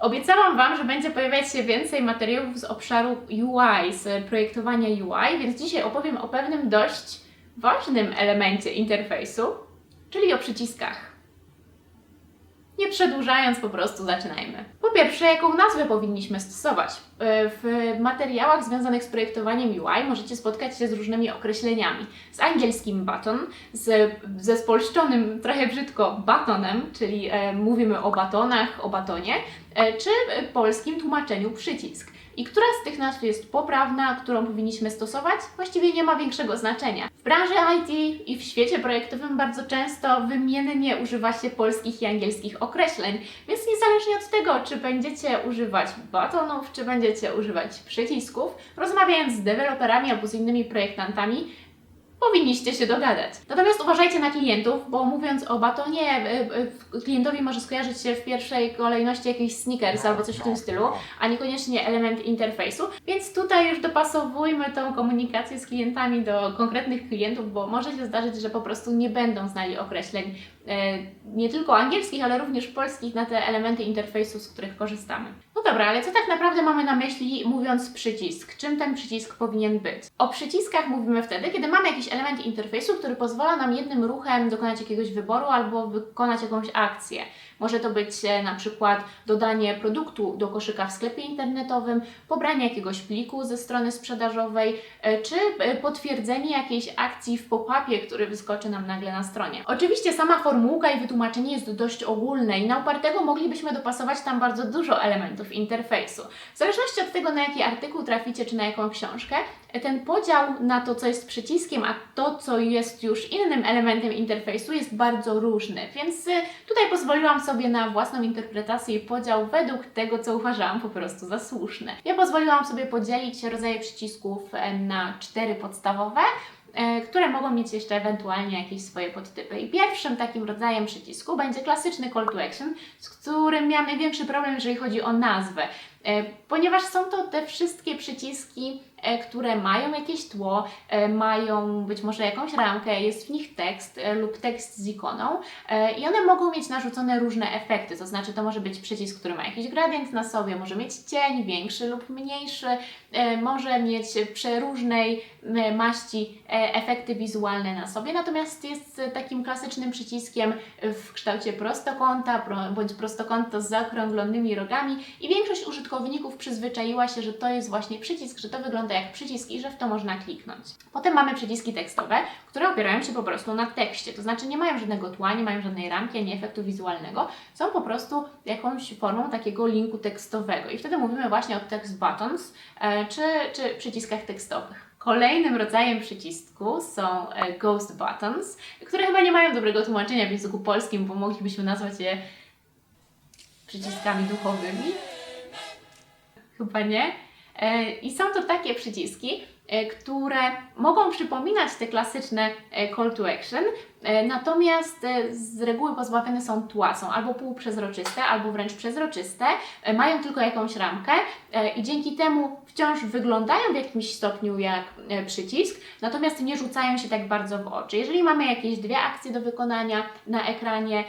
Obiecałam Wam, że będzie pojawiać się więcej materiałów z obszaru UI, z projektowania UI, więc dzisiaj opowiem o pewnym dość ważnym elemencie interfejsu, czyli o przyciskach. Nie przedłużając, po prostu zaczynajmy. Po pierwsze, jaką nazwę powinniśmy stosować? E, W materiałach związanych z projektowaniem UI możecie spotkać się z różnymi określeniami. Z angielskim button, z, ze spolszczonym trochę brzydko batonem, czyli e, mówimy o batonach, o batonie, e, czy e, polskim tłumaczeniu przycisk. I która z tych nazw jest poprawna, którą powinniśmy stosować, właściwie nie ma większego znaczenia. W branży IT i w świecie projektowym bardzo często wymiennie używa się polskich i angielskich określeń, więc niezależnie od tego, czy będziecie używać batonów, czy będziecie używać przycisków, rozmawiając z deweloperami albo z innymi projektantami, powinniście się dogadać. Natomiast uważajcie na klientów, bo mówiąc o batonie, y, y, klientowi może skojarzyć się w pierwszej kolejności jakiś sneakers albo coś w tym stylu, a niekoniecznie element interfejsu. Więc tutaj już dopasowujmy tą komunikację z klientami do konkretnych klientów, bo może się zdarzyć, że po prostu nie będą znali określeń e, nie tylko angielskich, ale również polskich na te elementy interfejsu, z których korzystamy. No dobra, ale co tak naprawdę mamy na myśli mówiąc przycisk? Czym ten przycisk powinien być? O przyciskach mówimy wtedy, kiedy mamy jakiś element interfejsu, który pozwala nam jednym ruchem dokonać jakiegoś wyboru albo wykonać jakąś akcję. Może to być e, na przykład dodanie produktu do koszyka w sklepie internetowym, pobranie jakiegoś pliku ze strony sprzedażowej, e, czy e, potwierdzenie jakiejś akcji w pop-upie, który wyskoczy nam nagle na stronie. Oczywiście sama formułka i wytłumaczenie jest dość ogólne i na upartego moglibyśmy dopasować tam bardzo dużo elementów interfejsu. W zależności od tego, na jaki artykuł traficie, czy na jaką książkę, ten podział na to, co jest przyciskiem, a to, co jest już innym elementem interfejsu, jest bardzo różny. Więc y, tutaj pozwoliłam sobie na własną interpretację i podział według tego, co uważałam po prostu za słuszne. Ja pozwoliłam sobie podzielić rodzaje przycisków e, na cztery podstawowe e, które mogą mieć jeszcze ewentualnie jakieś swoje podtypy. I pierwszym takim rodzajem przycisku będzie klasyczny call to action, z którym miałam największy problem, jeżeli chodzi o nazwę, e, ponieważ są to te wszystkie przyciski, które mają jakieś tło, e, mają być może jakąś ramkę, jest w nich tekst e, lub tekst z ikoną e, i one mogą mieć narzucone różne efekty, to znaczy to może być przycisk, który ma jakiś gradient na sobie, może mieć cień większy lub mniejszy, e, może mieć przeróżnej maści e, efekty wizualne na sobie, natomiast jest e, takim klasycznym przyciskiem w kształcie prostokąta pro- bądź prostokąta z zaokrąglonymi rogami i większość użytkowników przyzwyczaiła się, że to jest właśnie przycisk, że to wygląda jak przycisk i że w to można kliknąć. Potem mamy przyciski tekstowe, które opierają się po prostu na tekście, to znaczy nie mają żadnego tła, nie mają żadnej ramki ani efektu wizualnego, są po prostu jakąś formą takiego linku tekstowego i wtedy mówimy właśnie o text buttons e, czy, czy przyciskach tekstowych. Kolejnym rodzajem przycisku są e, ghost buttons, które chyba nie mają dobrego tłumaczenia w języku polskim, bo moglibyśmy nazwać je przyciskami duchowymi. Chyba nie. E, I są to takie przyciski, e, które mogą przypominać te klasyczne e, call to action, natomiast z reguły pozbawione są tła, są albo półprzezroczyste, albo wręcz przezroczyste, mają tylko jakąś ramkę i dzięki temu wciąż wyglądają w jakimś stopniu jak przycisk, natomiast nie rzucają się tak bardzo w oczy. Jeżeli mamy jakieś dwie akcje do wykonania na ekranie,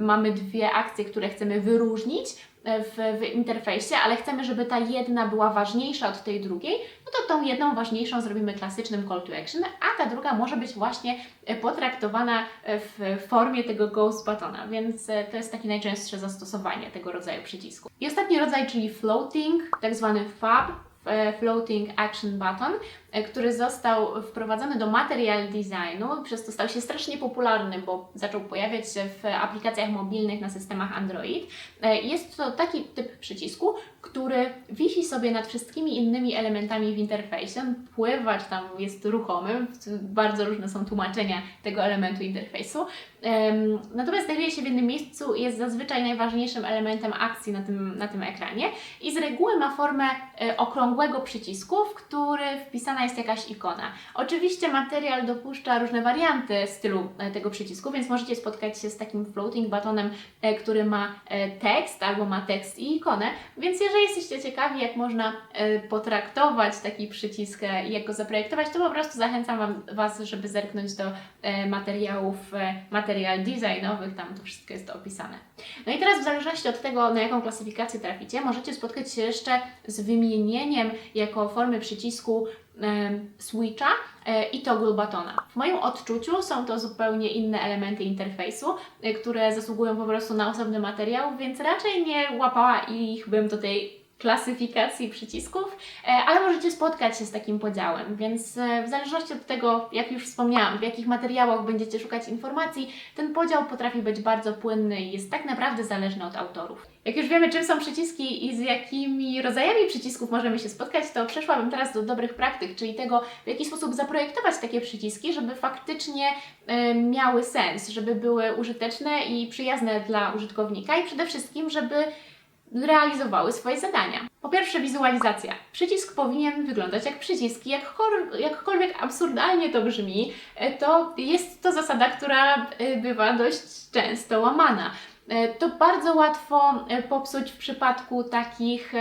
mamy dwie akcje, które chcemy wyróżnić, w, w interfejsie, ale chcemy, żeby ta jedna była ważniejsza od tej drugiej, no to tą jedną ważniejszą zrobimy klasycznym call to action, a ta druga może być właśnie e, potraktowana e, w formie tego ghost buttona, więc e, to jest takie najczęstsze zastosowanie tego rodzaju przycisku. I ostatni rodzaj, czyli floating, tak zwany FAB, e, Floating Action Button, e, który został wprowadzony do material designu, przez to stał się strasznie popularny, bo zaczął pojawiać się w aplikacjach mobilnych na systemach Android. E, Jest to taki typ przycisku, który wisi sobie nad wszystkimi innymi elementami w interfejsie, pływać tam jest ruchomy, bardzo różne są tłumaczenia tego elementu interfejsu. Natomiast znajduje się w jednym miejscu i jest zazwyczaj najważniejszym elementem akcji na tym, na tym ekranie i z reguły ma formę e, okrągłego przycisku, w który wpisana jest jakaś ikona. Oczywiście materiał dopuszcza różne warianty stylu e, tego przycisku, więc możecie spotkać się z takim floating buttonem, e, który ma e, tekst albo ma tekst i ikonę, więc jeżeli jesteście ciekawi, jak można potraktować taki przycisk i jak go zaprojektować, to po prostu zachęcam Was, żeby zerknąć do materiałów, materiał designowych, tam to wszystko jest opisane. No i teraz w zależności od tego, na jaką klasyfikację traficie, możecie spotkać się jeszcze z wymienieniem jako formy przycisku switcha e, i toggle batona. W moim odczuciu są to zupełnie inne elementy interfejsu, e, które zasługują po prostu na osobny materiał, więc raczej nie łapała ich bym do tej klasyfikacji przycisków, e, ale możecie spotkać się z takim podziałem, więc e, w zależności od tego, jak już wspomniałam, w jakich materiałach będziecie szukać informacji, ten podział potrafi być bardzo płynny i jest tak naprawdę zależny od autorów. Jak już wiemy, czym są przyciski i z jakimi rodzajami przycisków możemy się spotkać, to przeszłabym teraz do dobrych praktyk, czyli tego, w jaki sposób zaprojektować takie przyciski, żeby faktycznie e, miały sens, żeby były użyteczne i przyjazne dla użytkownika i przede wszystkim, żeby realizowały swoje zadania. Po pierwsze, wizualizacja. Przycisk powinien wyglądać jak przyciski, jakkol- jakkolwiek absurdalnie to brzmi, e, to jest to zasada, która e, bywa dość często łamana. E, To bardzo łatwo popsuć w przypadku takich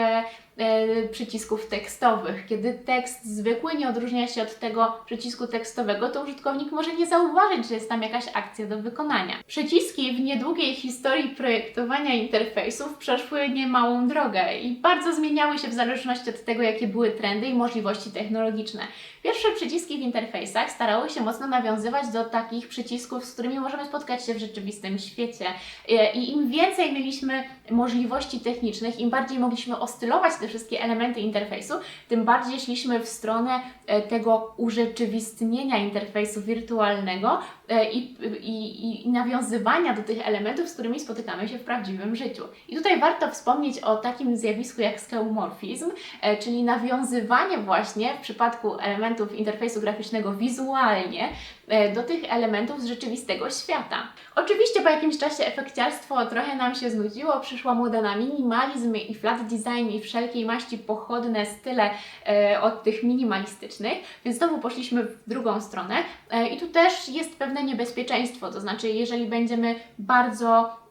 przycisków tekstowych. Kiedy tekst zwykły nie odróżnia się od tego przycisku tekstowego, to użytkownik może nie zauważyć, że jest tam jakaś akcja do wykonania. Przyciski w niedługiej historii projektowania interfejsów przeszły niemałą drogę i bardzo zmieniały się w zależności od tego, jakie były trendy i możliwości technologiczne. Pierwsze przyciski w interfejsach starały się mocno nawiązywać do takich przycisków, z którymi możemy spotkać się w rzeczywistym świecie. E, I im więcej mieliśmy możliwości technicznych, im bardziej mogliśmy ostylować te wszystkie elementy interfejsu, tym bardziej szliśmy w stronę e, tego urzeczywistnienia interfejsu wirtualnego i, i, i nawiązywania do tych elementów, z którymi spotykamy się w prawdziwym życiu. I tutaj warto wspomnieć o takim zjawisku jak skeumorfizm, e, czyli nawiązywanie właśnie w przypadku elementów interfejsu graficznego wizualnie e, do tych elementów z rzeczywistego świata. Oczywiście po jakimś czasie efekciarstwo trochę nam się znudziło, przyszła moda na minimalizm i flat design i wszelkiej maści pochodne style e, od tych minimalistycznych, więc znowu poszliśmy w drugą stronę e, i tu też jest pewne niebezpieczeństwo, to znaczy jeżeli będziemy bardzo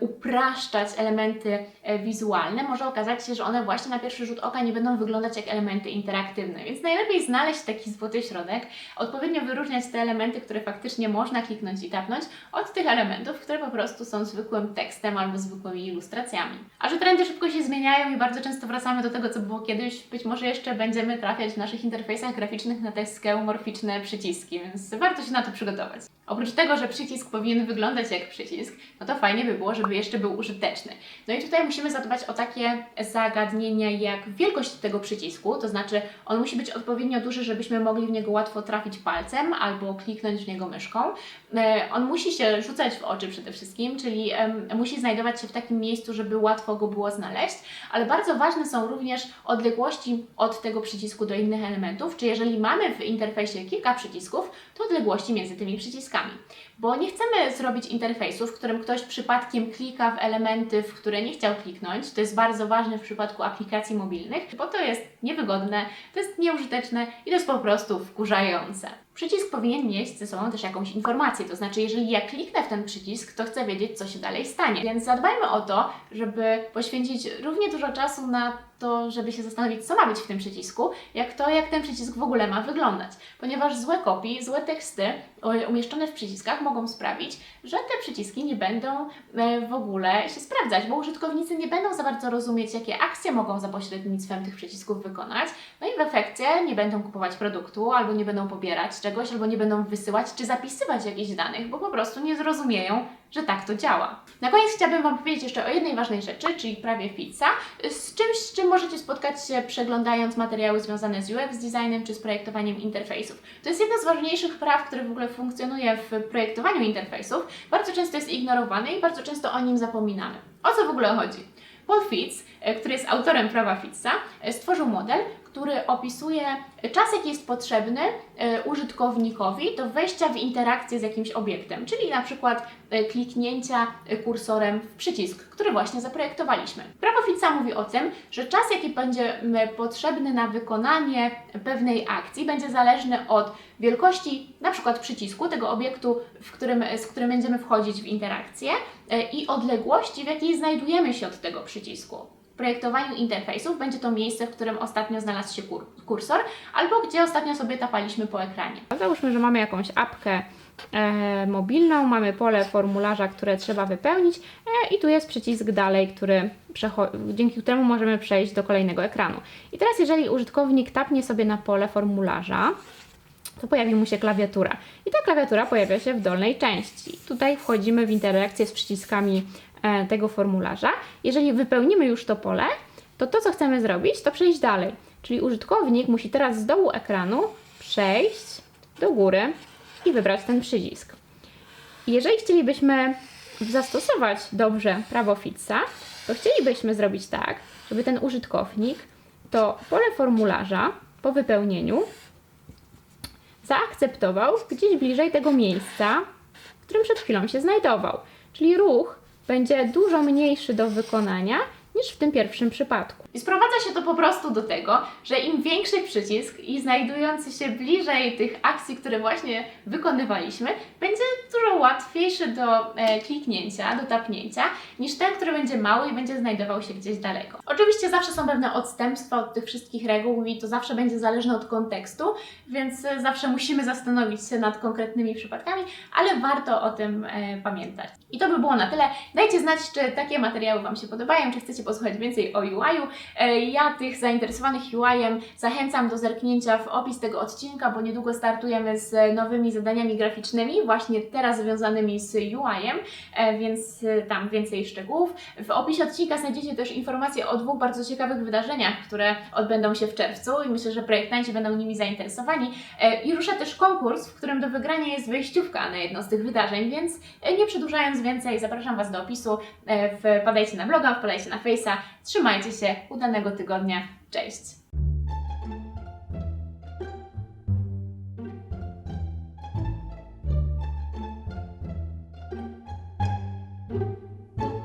upraszczać elementy e, wizualne, może okazać się, że one właśnie na pierwszy rzut oka nie będą wyglądać jak elementy interaktywne, więc najlepiej znaleźć taki złoty środek, odpowiednio wyróżniać te elementy, które faktycznie można kliknąć i tapnąć, od tych elementów, które po prostu są zwykłym tekstem albo zwykłymi ilustracjami. A że trendy szybko się zmieniają i bardzo często wracamy do tego, co było kiedyś, być może jeszcze będziemy trafiać w naszych interfejsach graficznych na te skeumorficzne przyciski, więc warto się na to przygotować. Oprócz tego, że przycisk powinien wyglądać jak przycisk, no to fajnie by było, żeby jeszcze był użyteczny. No i tutaj musimy zadbać o takie zagadnienia jak wielkość tego przycisku, to znaczy on musi być odpowiednio duży, żebyśmy mogli w niego łatwo trafić palcem albo kliknąć w niego myszką. E, On musi się rzucać w oczy przede wszystkim, czyli musi znajdować się w takim miejscu, żeby łatwo go było znaleźć, ale bardzo ważne są również odległości od tego przycisku do innych elementów, czy jeżeli mamy w interfejsie kilka przycisków, to odległości między tymi przyciskami. Bo nie chcemy zrobić interfejsu, w którym ktoś przypadkiem klika w elementy, w które nie chciał kliknąć. To jest bardzo ważne w przypadku aplikacji mobilnych, bo to jest niewygodne, to jest nieużyteczne i to jest po prostu wkurzające. Przycisk powinien mieć ze sobą też jakąś informację, to znaczy jeżeli ja kliknę w ten przycisk, to chcę wiedzieć, co się dalej stanie. Więc zadbajmy o to, żeby poświęcić równie dużo czasu na to, żeby się zastanowić, co ma być w tym przycisku, jak to, jak ten przycisk w ogóle ma wyglądać. Ponieważ złe kopie, złe teksty umieszczone w przyciskach mogą sprawić, że te przyciski nie będą e, w ogóle się sprawdzać, bo użytkownicy nie będą za bardzo rozumieć, jakie akcje mogą za pośrednictwem tych przycisków wykonać, no i w efekcie nie będą kupować produktu, albo nie będą pobierać czegoś, albo nie będą wysyłać czy zapisywać jakichś danych, bo po prostu nie zrozumieją, że tak to działa. Na koniec chciałabym Wam powiedzieć jeszcze o jednej ważnej rzeczy, czyli prawie pizza, z czymś, z czym możecie spotkać się przeglądając materiały związane z UX designem czy z projektowaniem interfejsów. To jest jedno z ważniejszych praw, które w ogóle funkcjonuje w projektowaniu interfejsów. Bardzo często jest ignorowane i bardzo często o nim zapominamy. O co w ogóle chodzi? Paul Fitz, e, który jest autorem prawa Fitza, e, stworzył model, który opisuje czas, jaki jest potrzebny e, użytkownikowi do wejścia w interakcję z jakimś obiektem, czyli na przykład e, kliknięcia e, kursorem w przycisk, który właśnie zaprojektowaliśmy. Prawo mówi o tym, że czas, jaki będzie potrzebny na wykonanie pewnej akcji, będzie zależny od wielkości na przykład przycisku, tego obiektu, w którym, z którym będziemy wchodzić w interakcję e, i odległości, w jakiej znajdujemy się od tego przycisku. Projektowaniu interfejsów będzie to miejsce, w którym ostatnio znalazł się kur- kursor, albo gdzie ostatnio sobie tapaliśmy po ekranie. Załóżmy, że mamy jakąś apkę e, mobilną, mamy pole formularza, które trzeba wypełnić e, i tu jest przycisk dalej, który dzięki któremu możemy przejść do kolejnego ekranu. I teraz jeżeli użytkownik tapnie sobie na pole formularza, to pojawi mu się klawiatura. I ta klawiatura pojawia się w dolnej części. Tutaj wchodzimy w interakcję z przyciskami tego formularza. Jeżeli wypełnimy już to pole, to to, co chcemy zrobić, to przejść dalej. Czyli użytkownik musi teraz z dołu ekranu przejść do góry i wybrać ten przycisk. Jeżeli chcielibyśmy zastosować dobrze prawo Fitza, to chcielibyśmy zrobić tak, żeby ten użytkownik to pole formularza po wypełnieniu zaakceptował gdzieś bliżej tego miejsca, w którym przed chwilą się znajdował. Czyli ruch będzie dużo mniejszy do wykonania niż w tym pierwszym przypadku. I sprowadza się to po prostu do tego, że im większy przycisk i znajdujący się bliżej tych akcji, które właśnie wykonywaliśmy, będzie dużo łatwiejszy do e, kliknięcia, do tapnięcia, niż ten, który będzie mały i będzie znajdował się gdzieś daleko. Oczywiście zawsze są pewne odstępstwa od tych wszystkich reguł i to zawsze będzie zależne od kontekstu, więc zawsze musimy zastanowić się nad konkretnymi przypadkami, ale warto o tym e, pamiętać. I to by było na tyle. Dajcie znać, czy takie materiały Wam się podobają, czy chcecie posłuchać więcej o UI-u. E, Ja tych zainteresowanych UI-em zachęcam do zerknięcia w opis tego odcinka, bo niedługo startujemy z nowymi zadaniami graficznymi, właśnie teraz związanymi z UI-em, e, więc e, tam więcej szczegółów. W opisie odcinka znajdziecie też informacje o dwóch bardzo ciekawych wydarzeniach, które odbędą się w czerwcu i myślę, że projektanci będą nimi zainteresowani. I rusza też konkurs, w którym do wygrania jest wejściówka na jedno z tych wydarzeń, więc nie przedłużając więcej, zapraszam Was do opisu. Wpadajcie na bloga, wpadajcie na Trzymajcie się, udanego tygodnia. Cześć!